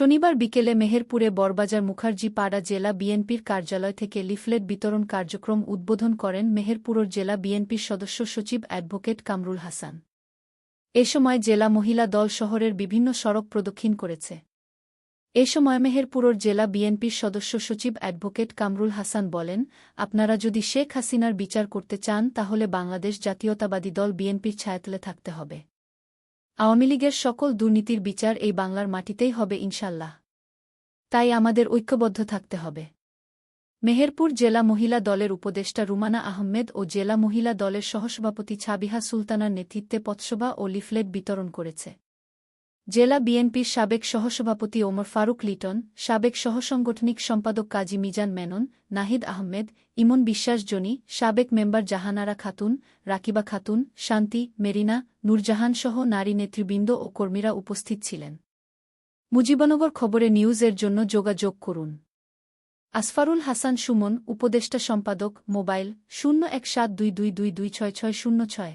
শনিবার বিকেলে মেহেরপুরে বরবাজার মুখার্জি পাড়া জেলা বিএনপির কার্যালয় থেকে লিফলেট বিতরণ কার্যক্রম উদ্বোধন করেন মেহেরপুরের জেলা বিএনপির সদস্য সচিব অ্যাডভোকেট কামরুল হাসান। এ সময় জেলা মহিলা দল শহরের বিভিন্ন সড়ক প্রদক্ষিণ করেছে। এ সময় মেহেরপুরের জেলা বিএনপির সদস্য সচিব অ্যাডভোকেট কামরুল হাসান বলেন, আপনারা যদি শেখ হাসিনার বিচার করতে চান, তাহলে বাংলাদেশ জাতীয়তাবাদী দল বিএনপির ছায়াতলে থাকতে হবে। আওয়ামী লীগের সকল দুর্নীতির বিচার এই বাংলার মাটিতেই হবে ইনশাল্লাহ তাই আমাদের ঐক্যবদ্ধ থাকতে হবে। মেহেরপুর জেলা মহিলা দলের উপদেষ্টা রুমানা আহমেদ ও জেলা মহিলা দলের সহসভাপতি ছাবিহা সুলতানার নেতৃত্বে পথসভা ও লিফলেট বিতরণ করেছে। জেলা বিএনপির সাবেক সহসভাপতি ওমর ফারুক লিটন, সাবেক সহসাংগঠনিক সম্পাদক কাজী মিজান মেনন, নাহিদ আহমেদ, ইমন বিশ্বাস জনি, সাবেক মেম্বার জাহানারা খাতুন, রাকিবা খাতুন, শান্তি, মেরিনা নূরজাহানসহ নারী নেতৃবৃন্দ ও কর্মীরা উপস্থিত ছিলেন। মুজিবনগর খবরে নিউজের জন্য যোগাযোগ করুন। আসফারুল হাসান সুমন, উপদেষ্টা সম্পাদক, মোবাইল, শূন্য এক সাত দুই দুই দুই দুই ছয় ছয় শূন্য ছয়।